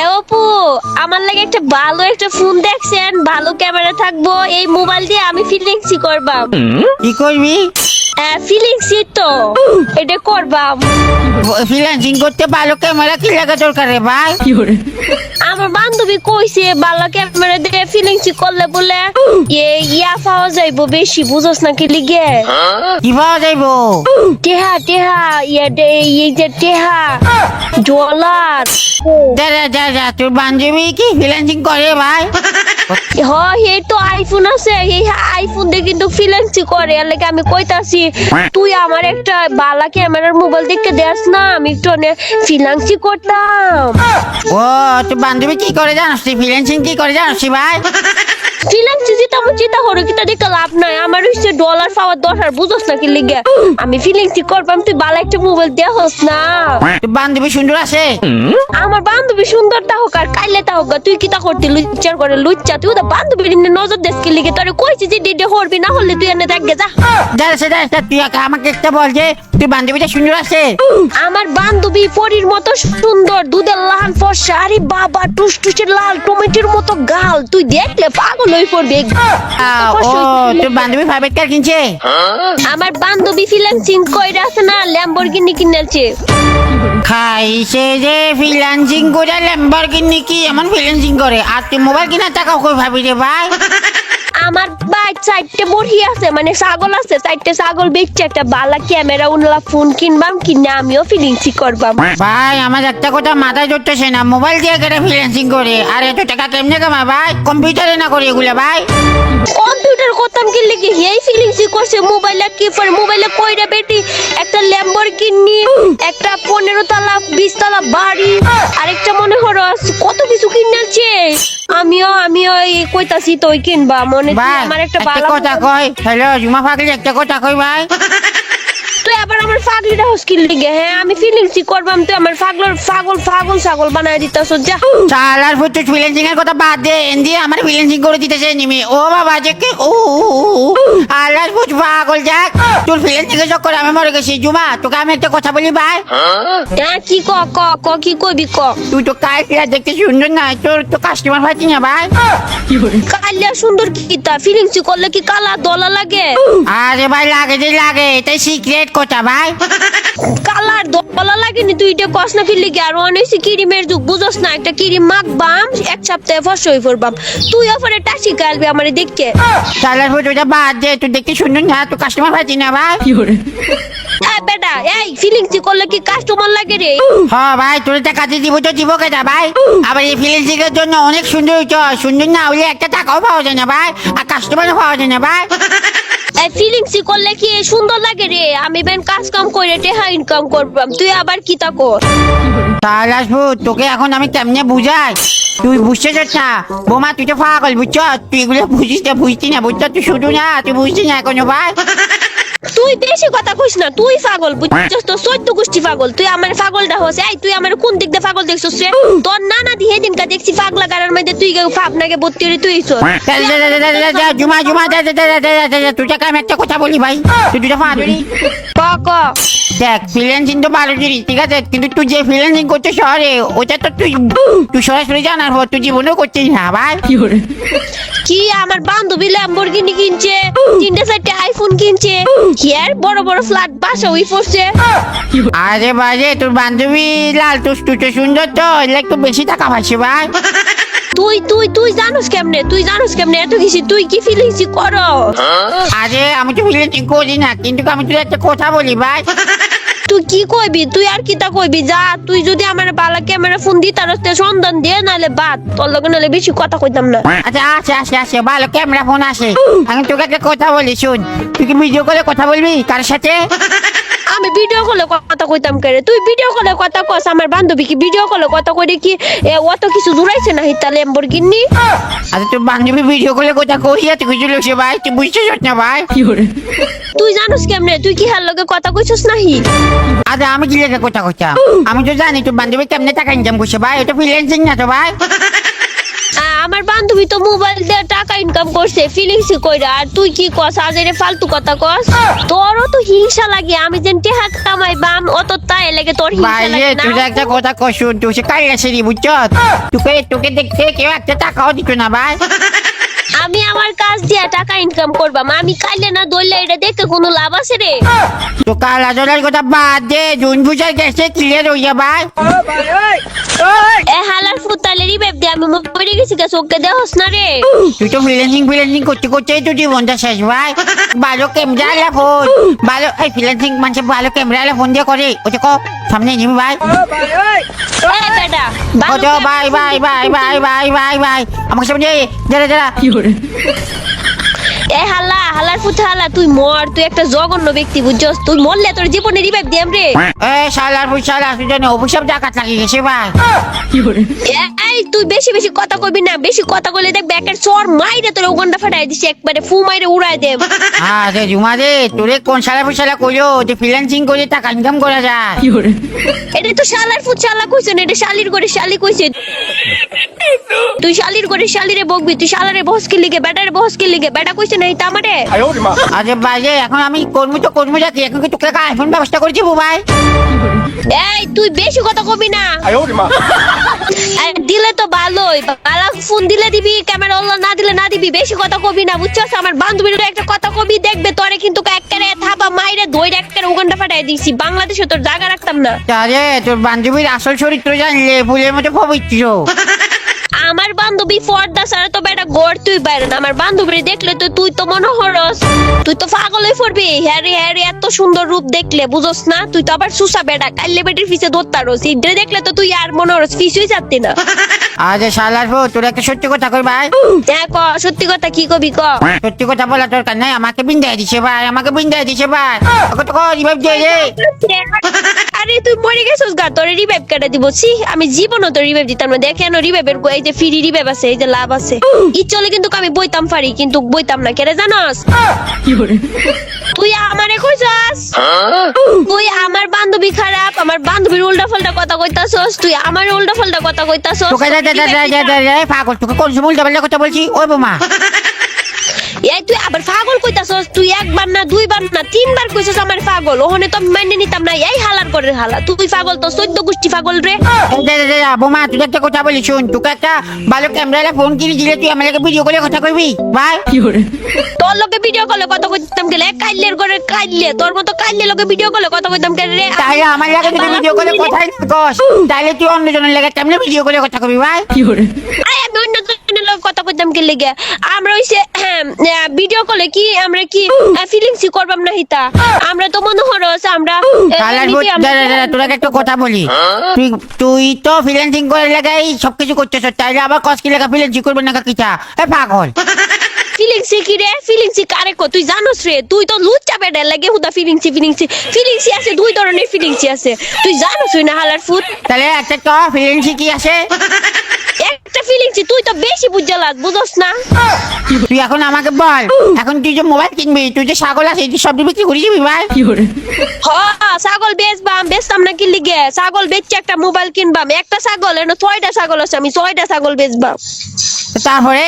এ অপু আমার লাগে একটা ভালো একটা ফোন দেখছেন। ভালো ক্যামেরা থাকব এই মোবাইল দিয়ে আমি ফিলিংসি করবাম। কি করবি? ফিলিংসি তো। এটা করবাম। ফ্রিল্যান্সিং করতে ভালো ক্যামেরা কি লাগা দরকার রে ভাই? আমার বান্ধবী কইছি ভালো ক্যামেরা দিয়ে ফিলিংসই করলে বলে এ ইয়া পাওয়া যাইবো বেশি বুঝোস না কি লিগে? কি পাওয়া যাইবো? টেহা টেহা ইয়া দে এই যে টেহা ডলার দে দে যা যা তোর বান্ধবী কি ফ্রিল্যান্সিং করে ভাই? হ এই তো আইফোন আছে। আইফোন দিয়ে কিন্তু ফিলেন্সি করে। লাগে আমি কইতাছি, তুই আমার একটা বালা ক্যামেরার মোবাইল দেখে দেস না, আমি একটু ফিলান্সি করতাম। ও তোর বান্ধবী কি করে জানিস তুই? ফ্রিল্যান্সিং কি করে জানিস ভাই? দেখে লাভ নাই। আমার হচ্ছে ডলার পাওয়ার দরকার বুঝোস না কি লিগে? আমি করবাম তুই বালা একটা মোবাইল দেহস না। তোর বান্ধবী সুন্দর আছে? আমার বান্ধবী সুন্দর তা হোক আর কাইলে তা হোক তুই কিতা করতি লুচ্চার করে লুচ্চা? তুই বান্ধবীর নজর দেশ কি লিগে? তোরে কইছি যে ডিডে হরবি না হলে তুই এনে যা। যা সে যা যা, তুই একা আমাকে একটা বল যে তুই বান্ধবীটা সুন্দর আছে? আমার বান্ধবী পরীর মতো সুন্দর দুধের লাল ফর্সা আরে বাবা টুসটুসের লাল টমেটোর মতো গাল তুই দেখলে পাগল হয়ে পড়বে ও তোর বান্ধবী প্রাইভেট কার কিনছে? আমার বান্ধবী ফিলান্সিং কইরা আছে না ল্যাম্বরগিনি কিনেছে। খাইছে যে ফ্রিল্যান্সিং করে ল্যাম্বরগিনি কি? এমন ফ্রিল্যান্সিং করে। আর তুই মোবাইল কিনার টাকা কই ভাবি রে ভাই? আমার ভাই চারটে বড়ি আছে মানে ছাগল আছে চারটে ছাগল বেচছে একটা বালা ক্যামেরা উনলা ফোন কিনবাম কিনে আমিও ফিলিংসি করবাম। ভাই আমার একটা কথা মাথায় ধরতেছে না মোবাইল দিয়ে কেটে ফ্রিল্যান্সিং করে আর এত টাকা কেমনে কামায় ভাই? কম্পিউটারে না করে এগুলা ভাই। কম্পিউটার করতাম কি? লিখে এই ফিলিংসি করছে মোবাইলে কি পরে মোবাইলে কইরা বেটি একটা ল্যাম্বরগিনি একটা পনেরো তলা বিশ তলা বাড়ি আরেকটা মনে করো কত কিছু কিনেছে আমিও আমিও এই কইতাছি তোই কিনবা মনে ভাই আমার একটা ভালো কথা কই হ্যালো জুমা ফাকলি একটা কথা কই ভাই। তুই আবার আমার ফাগলিটা হস্কিল লিগে হ্যাঁ? আমি ফিলিংসি করবাম তুই আমার ফাগলর পাগল পাগল ছাগল বানায় দিতাছ যা। চালার ফুটু ফ্রিল্যান্সিং এর কথা বাদ দে এন দিয়ে আমার ফ্রিল্যান্সিং করে দিতেছে নিমি। ও বাবা যে কি ও আলার ফুট পাগল যাক তোর ফ্রিল্যান্সিং এর চক্করে আমি মরে গেছি। জুমা তোকে আমি একটা কথা বলি ভাই। হ্যাঁ কি ক ক ক কি কইবি ক? তুই তো কাল ফিরা দেখতে সুন্দর না তোর তো কাস্টমার পাচ্ছি না ভাই। কালিয়া সুন্দর কি তা? ফিলিংসি করলে কি কালা দলা লাগে? আরে ভাই লাগে যে লাগে এটাই সিক্রেট কথা ভাই? কালার দলা লাগেনি তুই এটা কস না কি আর অনেক ক্রিমের যুগ বুঝোস না একটা ক্রিম মাখবাম এক সপ্তাহে ফসল হয়ে পড়বাম তুই ওপরে টাসি গালবি আমারে দেখতে। চালার ফুট ওটা বাদ দে তুই দেখতে সুন্দর না তুই কাস্টমার পাচ্ছি না ভাই। এই বেটা এই ফিলিংসি করলে কি কাস্টমার লাগে রে? হ্যাঁ ভাই তোর একটা কাজে দিব তো দিব কেটা ভাই? আবার এই ফ্রিল্যান্সিং এর জন্য অনেক সুন্দর সুন্দর না হলে একটা টাকাও পাওয়া যায় না ভাই আর কাস্টমারও পাওয়া যায় না ভাই। করলে কি সুন্দর লাগে রে? আমি বেন কাজ কাম করে টেহা ইনকাম করবাম। তুই আবার কি তা কর তোকে এখন আমি কেমনে বুঝাই? তুই বুঝতে চাস না? বোমা তুই তো পাগল বুঝছ? তুই এগুলো বুঝিস না বুঝতি না বুঝছ তুই শুধু না তুই বুঝতি না এখনও ভাই। তুই বেশি কথা কইস না তুই পাগল বুঝছিস তো? সত্য গোষ্ঠী পাগল তুই আমার পাগলটা হস। এই তুই আমার কোন দিক দেখছিস রে তোর নানা দিয়ে দিনকা দেখছি পাগলা গাড়ার মধ্যে তুই হয়ে তুই। যা, যা, যা, দে যা, যা, জুমা যা, তুই টাকা আমি একটা কথা বলি ভাই তুই দুটো পাঁচুরি ক ক দেখ ফ্রিল্যান্সিং তো ভালো জিনিস ঠিক আছে? কিন্তু তুই যে ফ্রিল্যান্সিং করছিস শহরে ওটা তো তুই তুই সরাসরি জানার পর তুই জীবনেও করছিস না ভাই। কি আমার বান্ধবী ল্যাম্বরগিনি কিনছে তিনটে চারটে আইফোন কিনছে হিয়ার বড় বড় ফ্ল্যাট বাসা ওই পড়ছে। আরে বাজে তোর বান্ধবী লাল তুই তুই তো সুন্দর তো এলে একটু বেশি টাকা পাচ্ছে ভাই। তুই তুই তুই জানোস কেমনে? তুই জানোস কেমনে? এত কিছু তুই কি ফিলিংসি করো? আরে আমি তো ফ্রিল্যান্সিং করি না কিন্তু আমি তোর একটা কথা বলি ভাই। তুই কি কইবি? তুই আর কিতা কইবি? যা তুই যদি আমার বালা ক্যামেরা ফোন দি তার হস্তে সন্ধান দিয়ে নালে বাদ। তোর লগে নালে বেশি কথা কইতাম না। আচ্ছা আসে আসে আসে ভালো ক্যামেরা ফোন আসে। আমি তোকে একটা কথা বলি শুন। তুই কি ভিডিও করে কথা বলবি কার সাথে? আমি ভিডিও কলে কথা কইতাম করে? তুই ভিডিও কলে কথা কস আমার বান্ধবী কি ভিডিও কলে কথা কইরে কি? এ, অত কিছু দূরাইছে না হিতা ল্যাম্বরগিনি আচ্ছা তোর বান্ধবী ভিডিও করে কথা কইয়া তুই কিছু লোক ভাই? তুই বুঝতে চাস না ভাই? তুই জানোস কেমনে? তুই কি হার লগে কথা কইছস নাহি? আচ্ছা আমি কি লেগে কথা কইতাম? আমি তো জানি তোর বান্ধবী কেমনে টাকা ইনকাম করছে ভাই এটা ফ্রিল্যান্সিং না তো ভাই? আ- আমার বান্ধবী তো মোবাইল দিয়ে টাকা করছে ফিলিংস কইরা। আর তুই কি কস আজ এর ফালতু কথা কস? তোরও তো হিংসা লাগে আমি যেন টেহা কামাই বাম অত তাই লাগে তোর হিংসা লাগে না? তুই একটা কথা কশুন তুই সে কাল্লা সেরি বুঝছ তোকে তোকে দেখতে কেউ একটা টাকাও দিত না ভাই। আমি আমার কাজ দিয়া টাকা ইনকাম করবাম আমি কাইলে না দইলে এটা দেখে কোনো লাভ আছে রে? তো কালা জলের কথা বাদ দে জুন বুঝার গেছে ক্লিয়ার হয়ে যা ভাই এ হালার ফুতালে রিবেব দিয়ে আমি মরে গেছি গা চোখকে দেহস না রে। তুই তো ফ্রিল্যান্সিং ফ্রিল্যান্সিং করতে করতেই তো জীবনটা শেষ ভাই। ভালো ক্যামেরা আলা ফোন ভালো এই ফ্রিল্যান্সিং মানে ভালো ক্যামেরা আলা ফোন দিয়ে করে ওটা কো সামনে নিবি ভাই। এ বেটা bye bye bye bye bye bye bye আমার সামনে যারা যারা এ হালা হালার পুত হালা তুই মর তুই একটা জঘন্য ব্যক্তি বুঝছস? তুই মরলে তোর জীবনে রিভাইভ দিয়াম রে। এ শালার পুষালা তুই জানি অভিশাপ ডাকাত লাগিয়ে গেছে ভাই। এ- এই তুই বেশি বেশি কথা কইবি না বেশি কথা কইলে দেখ ব্যাকের চর মাইরে তোর ওগন্ডা ফাটাই দিছি একবারে ফু মাইরে উড়াই দেব। হ্যাঁ রে জুমা রে তোরে কোন শালা পুষালা কইলো? যে ফ্রিল্যান্সিং করে টাকা ইনকাম করা যায়। এটা তো শালার কইছে না এটা শালির করে শালি কইছে। তুই শালির করে শালিরে বকবি তুই শালারে বহস কি লিগে বেটারে বহস কি লিগে বেটা কইছে না এটা আমারে। আরে বাইরে এখন আমি কর্মী তো কর্মী যাচ্ছি এখন কি তোকে আইফোন ব্যবস্থা করে দেবো ভাই? এই তুই বেশি কথা কবি না। দিলে তো ভালোই। বালা ফোন দিলে দিবি ক্যামেরা অল্লা না দিলে না দিবি বেশি কথা কবি না বুঝছস? আমার বান্ধবীর একটা কথা কবি দেখবে তোরে কিন্তু এককারে থাপা মাইরে ধইরে একবারে উগান্ডা ফাটাই দিছি। বাংলাদেশে তোর জায়গা রাখতাম না। আরে তোর বান্ধবীর আসল চরিত্র জানলে ফুলের মতো পবিত্র। বান্ধবী ফর্দা ছাড়া তো বেটা গড় তুই বাইরে না। আমার বান্ধবী দেখলে তো তুই তো মনে হরস তুই তো পাগল হয়ে পড়বি হ্যারি হ্যারি এত সুন্দর রূপ দেখলে বুঝোস না? তুই তো আবার সুসা বেটা। কাইলে বেটির ফিসে ধরতারস ইডরে দেখলে তো তুই আর মনে হরস ফিসুই চাচ্তি না। আরে শালার ফো তোর একটা সত্যি কথা কই ভাই? হ্যাঁ ক সত্যি কথা কি কবি ক? সত্যি কথা বলা তোর কান নাই আমাকে বিন্দায় দিছে ভাই আমাকে বিন্দায় দিছে ভাই। তো কো রিভাইভ দিয়ে রে আরে তুই মরে গেছিস গা তোর রিভাইভ কেটে দিব। ছি আমি জীবনও তোর রিভাইভ দিতাম না। দেখে কেন রিভাইভের এই যে ফ্রি রিভাইভ আছে এই যে লাভ আছে। ইচ্ছলে কিন্তু আমি বইতাম পারি কিন্তু বইতাম না কেরে জানাস? তুই আমারে কইছাস তুই আমার বান্ধবী খারাপ আমার বান্ধবীর উল্টা পাল্টা কথা কইতাছস তুই আমার উল্টা পাল্টা কথা কইতাছস। পাগল তোকে কোন সময় উল্টা পাল্টা কথা বলছি? ওই বোমা। এই তুই আবার পাগল কইতাছস? তুই একবার না দুইবার না তিনবার কইছস আমার পাগল। ওখানে তো মাইনে নিতাম না এই হালার করে হালা। তুই পাগল তো চোদ্দ গোষ্ঠী পাগল রে। বোমা তুই একটা কথা বলি শুন। তোকে একটা ভালো ক্যামেরা ফোন কিনে দিলে তুই আমাকে ভিডিও করে কথা কইবি? ভাই? তোর লোকে ভিডিও কলে কথা কইতাম গেলে কাইলের করে কাইলে। তোর মতো কাইলে লোকে ভিডিও কলে কথা কইতাম গেলে রে? তাহলে আমার লাগে ভিডিও করে কথাই না কস। তাহলে তুই অন্যজনের লাগে কেমনে ভিডিও করে কথা কবি ভাই? অন্য জনের কে লেগে। আমরা হইছে ভিডিও কলে কি আমরা কি ফিলিংস করবাম না হিতা? আমরা তো মনে হরস আমরা আহ, কালার এমনিতে আমরা- দাঁড়া দাঁড়া তোরা একটা কথা বলি। তুই তুই তো ফ্রিল্যান্সিং করে লাগাই সবকিছু করতেছ তাইলে আবার কস কি লাগা? ফ্রিল্যান্সিং করবে না কিটা এ পাগল। ফিলিংসি কি রে? ফিলিংসি কারে কো তুই জানোস রে তুই তো লুচ্চা বেডে লাগে হুদা ফিলিংসি ফিলিংসি ফিলিংসি আছে দুই ধরনের ফিলিংসি আছে। তুই জানোস না হালার ফুট তাহলে একটা তো ফ্রিল্যান্সিং কি আছে? একটা ফিলিংসি তুই তো বেশি বুঝালাস বুঝস না? তুই এখন আমাকে বল এখন তুই যে মোবাইল কিনবি তুই যে ছাগল আছে তুই সব বিক্রি করে দিবি ভাই? হ ছাগল বেচবাম বেচতাম না কি লিগে? ছাগল বেচছে একটা মোবাইল কিনবাম একটা ছাগল এনে ছয়টা ছাগল আছে আমি ছয়টা ছাগল বেচবাম। তারপরে